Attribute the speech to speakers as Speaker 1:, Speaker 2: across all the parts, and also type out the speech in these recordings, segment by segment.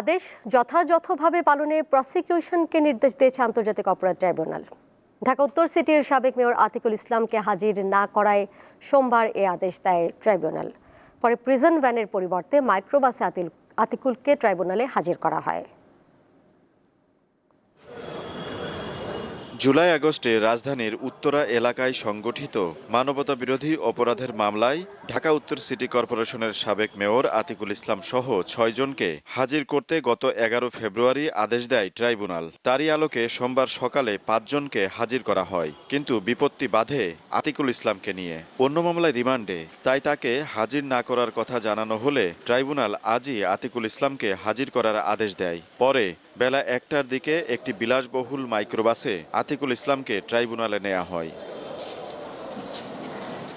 Speaker 1: আদেশ যথাযথভাবে পালনে প্রসিকিউশনকে নির্দেশ দিয়েছে আন্তর্জাতিক অপরাধ ট্রাইব্যুনাল। ঢাকা উত্তর সিটির সাবেক মেয়র আতিকুল ইসলামকে হাজির না করায় সোমবার এ আদেশ দেয় ট্রাইব্যুনাল। পরে প্রিজন ভ্যানের পরিবর্তে মাইক্রোবাসে আতিল আতিকুলকে ট্রাইব্যুনালে হাজির করা হয়।
Speaker 2: জুলাই আগস্টে রাজধানীর উত্তরা এলাকায় সংগঠিত মানবতা বিরোধী অপরাধের মামলায় ঢাকা উত্তর সিটি কর্পোরেশনের সাবেক মেয়র আতিকুল ইসলাম সহ ছয়জনকে হাজির করতে গত এগারো ফেব্রুয়ারি আদেশ দেয় ট্রাইব্যুনাল। তারই আলোকে সোমবার সকালে পাঁচজনকে হাজির করা হয়, কিন্তু বিপত্তি বাধে আতিকুল ইসলামকে নিয়ে। অন্য মামলায় রিমান্ডে, তাই তাকে হাজির না করার কথা জানানো হলে ট্রাইব্যুনাল আজই আতিকুল ইসলামকে হাজির করার আদেশ দেয়। পরে বেলা একটার দিকে একটি বিলাসবহুল মাইক্রোবাসে আতিকুল ইসলামকে ট্রাইব্যুনালে নেওয়া হয়।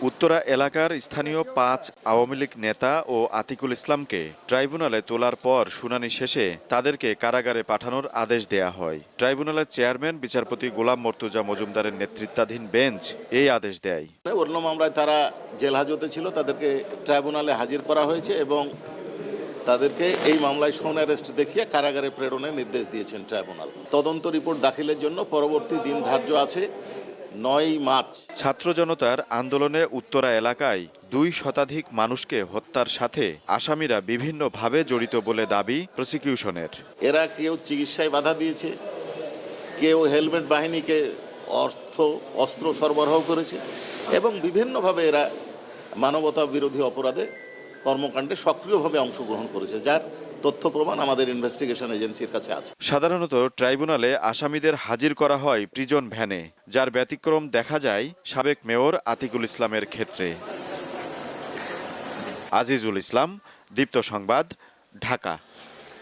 Speaker 2: উত্তরা এলাকার স্থানীয় পাঁচ আওয়ামী লীগ নেতা ও আতিকুল ইসলামকে ট্রাইব্যুনালে তোলার পর শুনানি শেষে তাদেরকে কারাগারে পাঠানোর আদেশ দেয়া হয়। ট্রাইব্যুনালের চেয়ারম্যান, বিচারপতি গোলাম মর্তুজা মজুমদারের নেতৃত্বাধীন বেঞ্চ এই আদেশ দেয়।
Speaker 3: অন্য মামলায় তারা জেল হাজতে ছিল, তাদেরকে ট্রাইব্যুনালে হাজির করা হয়েছে এবং তাদেরকে এই মামলায় সোন অ্যারেস্ট দেখিয়ে কারাগারে প্রেরণের নির্দেশ দিয়েছেন ট্রাইব্যুনাল। তদন্ত রিপোর্ট দাখিলের জন্য পরবর্তী দিন ধার্য আছে নয় মার্চ।
Speaker 2: ছাত্র জনতার আন্দোলনে উত্তরা এলাকায় দুই শতাধিক মানুষকে হত্যার সাথে আসামিরা বিভিন্নভাবে জড়িত বলে দাবি প্রসিকিউশনের।
Speaker 3: এরা কেউ চিকিৎসায় বাধা দিয়েছে কেউ হেলমেট বাহিনীকে অর্থ অস্ত্র সরবরাহ করেছে এবং বিভিন্নভাবে এরা মানবতা বিরোধী অপরাধে কর্মকাণ্ডে সক্রিয়ভাবে অংশগ্রহণ করেছে, যার তথ্য প্রমাণ আমাদের ইনভেস্টিগেশন এজেন্সির কাছে আছে।
Speaker 2: সাধারণত ট্রাইব্যুনালে আসামিদের হাজির করা হয় প্রিজন ভ্যানে, যার ব্যতিক্রম দেখা যায় সাবেক মেয়র আতিকুল ইসলামের ক্ষেত্রে। আজিজুল ইসলাম, দীপ্ত সংবাদ, ঢাকা।